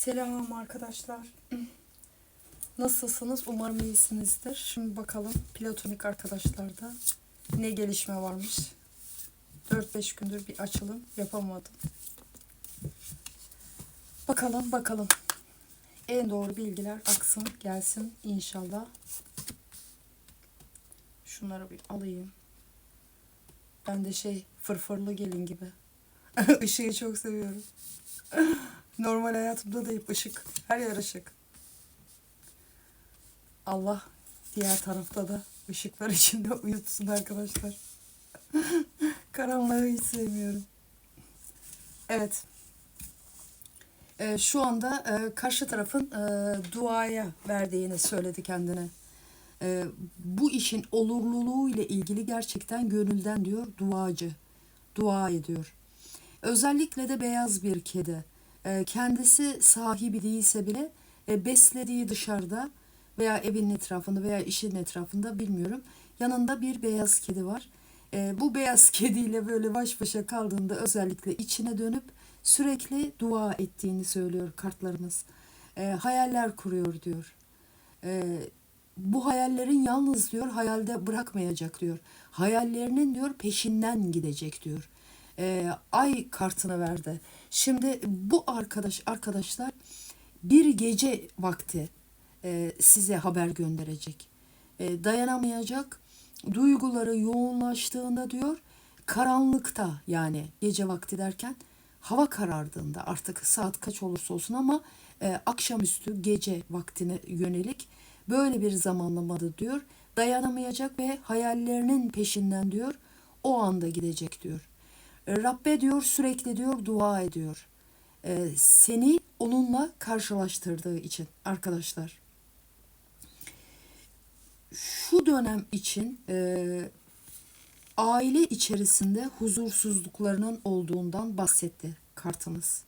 Selam arkadaşlar. Nasılsınız? Umarım iyisinizdir. Şimdi bakalım platonik arkadaşlarda ne gelişme varmış. 4-5 gündür bir açılım yapamadım. Bakalım bakalım. En doğru bilgiler aksın gelsin inşallah. Şunları bir alayım. Ben de şey fırfırlı gelin gibi. Işığı çok seviyorum. Normal hayatımda da hep ışık. Her yer ışık. Allah diğer tarafta da ışıklar içinde uyutsun arkadaşlar. Karanlığı hiç sevmiyorum. Evet. Ee, şu anda e, karşı tarafın e, duaya verdiğini söyledi kendine. E, bu işin olurluluğu ile ilgili gerçekten gönülden diyor duacı. Dua ediyor. Özellikle de beyaz bir kedi. E, kendisi sahibi değilse bile e, beslediği dışarıda veya evin etrafında veya işin etrafında bilmiyorum. Yanında bir beyaz kedi var. E, bu beyaz kediyle böyle baş başa kaldığında özellikle içine dönüp sürekli dua ettiğini söylüyor kartlarımız. E, hayaller kuruyor diyor. Bu hayallerin yalnız diyor hayalde bırakmayacak diyor. Hayallerinin diyor peşinden gidecek diyor. Ay kartını verdi. Şimdi bu arkadaş arkadaşlar bir gece vakti e, size haber gönderecek. E, dayanamayacak. Duyguları yoğunlaştığında diyor karanlıkta yani gece vakti derken hava karardığında artık saat kaç olursa olsun ama e, akşamüstü gece vaktine yönelik böyle bir zamanlamada diyor dayanamayacak ve hayallerinin peşinden diyor o anda gidecek diyor. E, Rabbe diyor sürekli diyor dua ediyor. E, seni onunla karşılaştırdığı için arkadaşlar. Şu dönem için e, aile içerisinde huzursuzluklarının olduğundan bahsetti kartımız.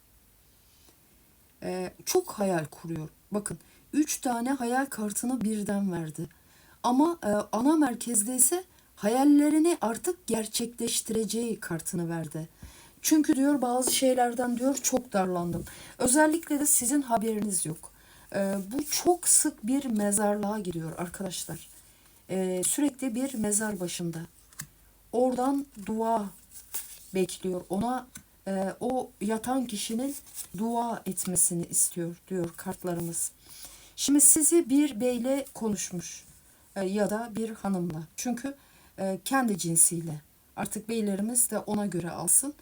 E, çok hayal kuruyor. Bakın üç tane hayal kartını birden verdi. Ama e, ana merkezde ise hayallerini artık gerçekleştireceği kartını verdi. Çünkü diyor bazı şeylerden diyor çok darlandım. Özellikle de sizin haberiniz yok. Ee, bu çok sık bir mezarlığa giriyor arkadaşlar. Ee, sürekli bir mezar başında. Oradan dua bekliyor. Ona e, o yatan kişinin dua etmesini istiyor diyor kartlarımız. Şimdi sizi bir beyle konuşmuş e, ya da bir hanımla. Çünkü e, kendi cinsiyle. Artık beylerimiz de ona göre alsın.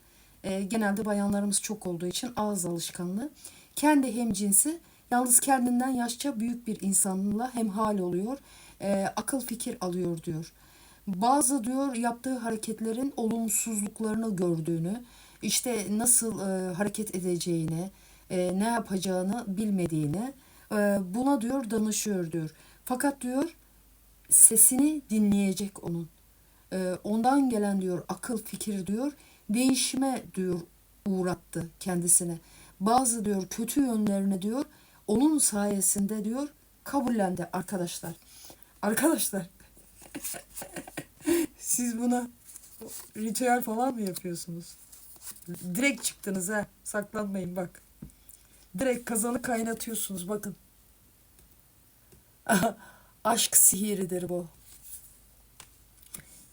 E, genelde bayanlarımız çok olduğu için ağız alışkanlığı. Kendi hem cinsi yalnız kendinden yaşça büyük bir insanla hemhal oluyor. E, akıl fikir alıyor diyor. Bazı diyor yaptığı hareketlerin olumsuzluklarını gördüğünü, işte nasıl hareket edeceğini, ne yapacağını bilmediğini buna diyor danışıyor diyor. Fakat diyor sesini dinleyecek onun. Ee, ondan gelen diyor akıl fikir diyor değişime diyor uğrattı kendisine. Bazı diyor kötü yönlerini diyor onun sayesinde diyor kabullendi arkadaşlar. Arkadaşlar siz buna ritüel falan mı yapıyorsunuz? Direkt çıktınız ha. Saklanmayın bak. Direkt kazanı kaynatıyorsunuz bakın. Aşk sihiridir bu.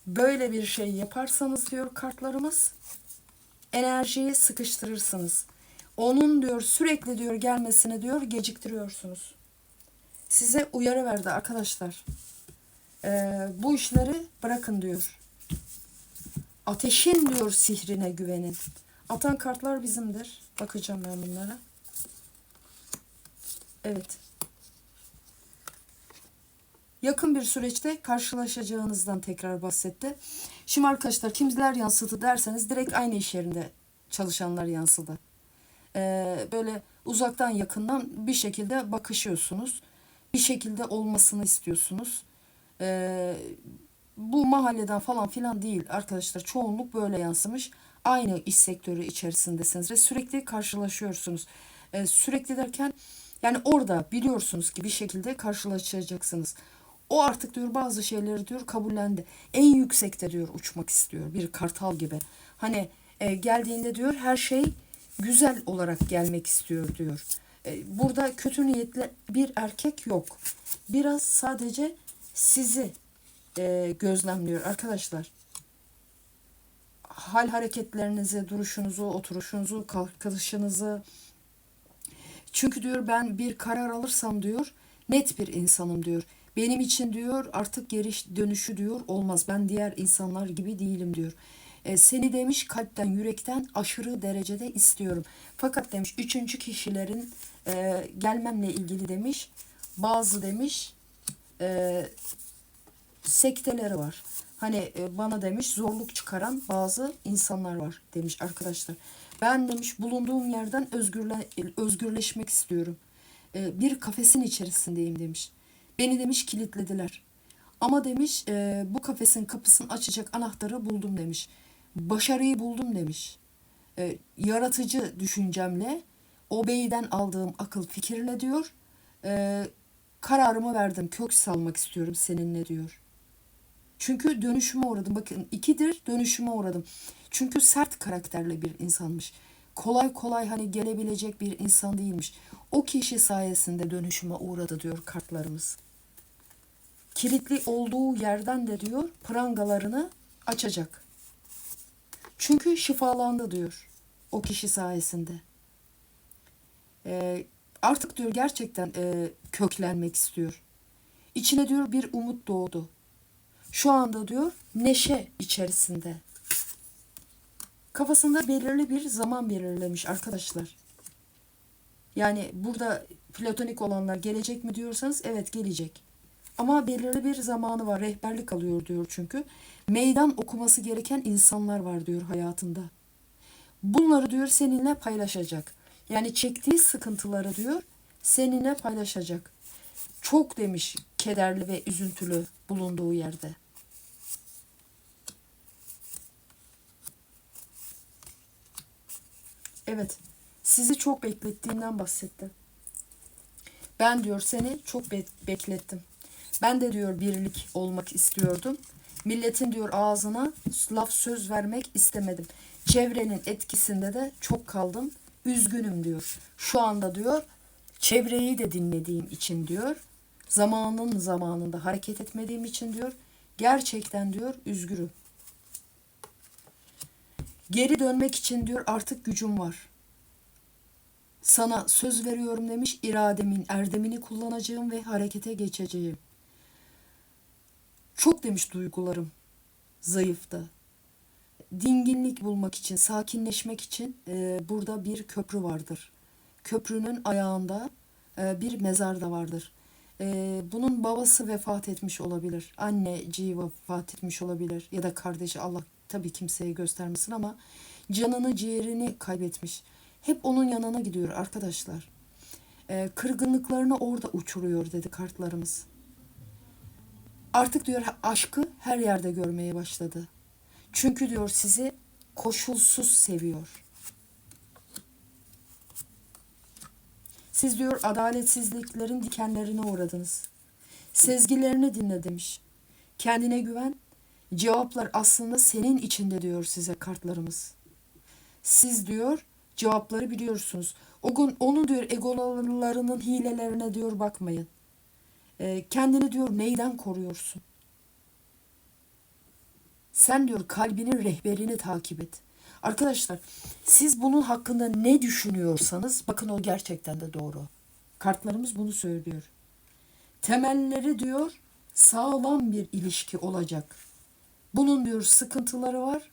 Böyle bir şey yaparsanız diyor kartlarımız enerjiyi sıkıştırırsınız. Onun diyor sürekli diyor gelmesini diyor geciktiriyorsunuz. Size uyarı verdi arkadaşlar. Ee, bu işleri bırakın diyor. Ateşin diyor sihrine güvenin. Atan kartlar bizimdir. Bakacağım ben bunlara. Evet. Yakın bir süreçte karşılaşacağınızdan tekrar bahsetti. Şimdi arkadaşlar kimler yansıdı derseniz direkt aynı iş yerinde çalışanlar yansıdı. Ee, böyle uzaktan yakından bir şekilde bakışıyorsunuz. Bir şekilde olmasını istiyorsunuz. Ee, bu mahalleden falan filan değil arkadaşlar. Çoğunluk böyle yansımış. Aynı iş sektörü içerisindesiniz ve sürekli karşılaşıyorsunuz. Ee, sürekli derken yani orada biliyorsunuz ki bir şekilde karşılaşacaksınız. O artık diyor bazı şeyleri diyor kabullendi. En yüksekte diyor uçmak istiyor bir kartal gibi. Hani e, geldiğinde diyor her şey güzel olarak gelmek istiyor diyor. E, burada kötü niyetli bir erkek yok. Biraz sadece sizi e, gözlemliyor arkadaşlar. Hal hareketlerinizi, duruşunuzu, oturuşunuzu, kalkışınızı. Çünkü diyor ben bir karar alırsam diyor net bir insanım diyor. Benim için diyor artık geri dönüşü diyor olmaz. Ben diğer insanlar gibi değilim diyor. E, seni demiş kalpten yürekten aşırı derecede istiyorum. Fakat demiş üçüncü kişilerin e, gelmemle ilgili demiş bazı demiş e, sekteleri var. Hani e, bana demiş zorluk çıkaran bazı insanlar var demiş arkadaşlar. Ben demiş bulunduğum yerden özgürle, özgürleşmek istiyorum. E, bir kafesin içerisindeyim demiş. Beni demiş kilitlediler. Ama demiş e, bu kafesin kapısını açacak anahtarı buldum demiş. Başarıyı buldum demiş. E, yaratıcı düşüncemle, o beyden aldığım akıl fikirle diyor. E, kararımı verdim. Kök salmak istiyorum seninle diyor. Çünkü dönüşüme uğradım. Bakın ikidir dönüşüme uğradım. Çünkü sert karakterli bir insanmış. Kolay kolay hani gelebilecek bir insan değilmiş. O kişi sayesinde dönüşüme uğradı diyor kartlarımız. Kilitli olduğu yerden de diyor prangalarını açacak. Çünkü şifalandı diyor o kişi sayesinde. Ee, artık diyor gerçekten e, köklenmek istiyor. İçine diyor bir umut doğdu. Şu anda diyor neşe içerisinde. Kafasında belirli bir zaman belirlemiş arkadaşlar. Yani burada platonik olanlar gelecek mi diyorsanız evet gelecek. Ama belirli bir zamanı var. Rehberlik alıyor diyor çünkü. Meydan okuması gereken insanlar var diyor hayatında. Bunları diyor seninle paylaşacak. Yani çektiği sıkıntıları diyor seninle paylaşacak. Çok demiş kederli ve üzüntülü bulunduğu yerde. Evet, sizi çok beklettiğinden bahsetti. Ben diyor seni çok be- beklettim. Ben de diyor birlik olmak istiyordum. Milletin diyor ağzına laf söz vermek istemedim. Çevrenin etkisinde de çok kaldım. Üzgünüm diyor. Şu anda diyor çevreyi de dinlediğim için diyor. Zamanın zamanında hareket etmediğim için diyor. Gerçekten diyor üzgünüm. Geri dönmek için diyor artık gücüm var. Sana söz veriyorum demiş irademin erdemini kullanacağım ve harekete geçeceğim. Çok demiş duygularım zayıftı. Dinginlik bulmak için, sakinleşmek için e, burada bir köprü vardır. Köprünün ayağında e, bir mezar da vardır. E, bunun babası vefat etmiş olabilir. Anneciği vefat etmiş olabilir. Ya da kardeşi Allah tabii kimseye göstermesin ama canını ciğerini kaybetmiş. Hep onun yanına gidiyor arkadaşlar. E, kırgınlıklarını orada uçuruyor dedi kartlarımız. Artık diyor aşkı her yerde görmeye başladı. Çünkü diyor sizi koşulsuz seviyor. Siz diyor adaletsizliklerin dikenlerine uğradınız. Sezgilerini dinle demiş. Kendine güven. Cevaplar aslında senin içinde diyor size kartlarımız. Siz diyor cevapları biliyorsunuz. O gün onu diyor egolarının hilelerine diyor bakmayın. E, kendini diyor neyden koruyorsun? Sen diyor kalbinin rehberini takip et. Arkadaşlar siz bunun hakkında ne düşünüyorsanız bakın o gerçekten de doğru. Kartlarımız bunu söylüyor. Temelleri diyor sağlam bir ilişki olacak. Bunun diyor sıkıntıları var.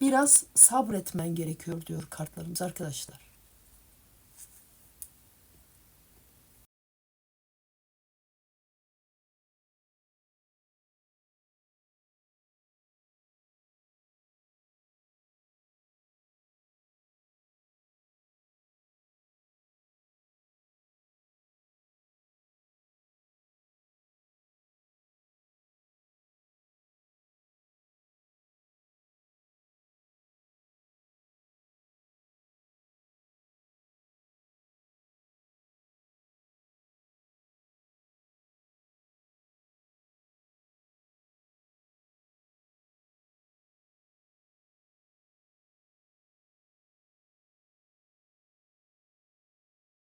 Biraz sabretmen gerekiyor diyor kartlarımız arkadaşlar.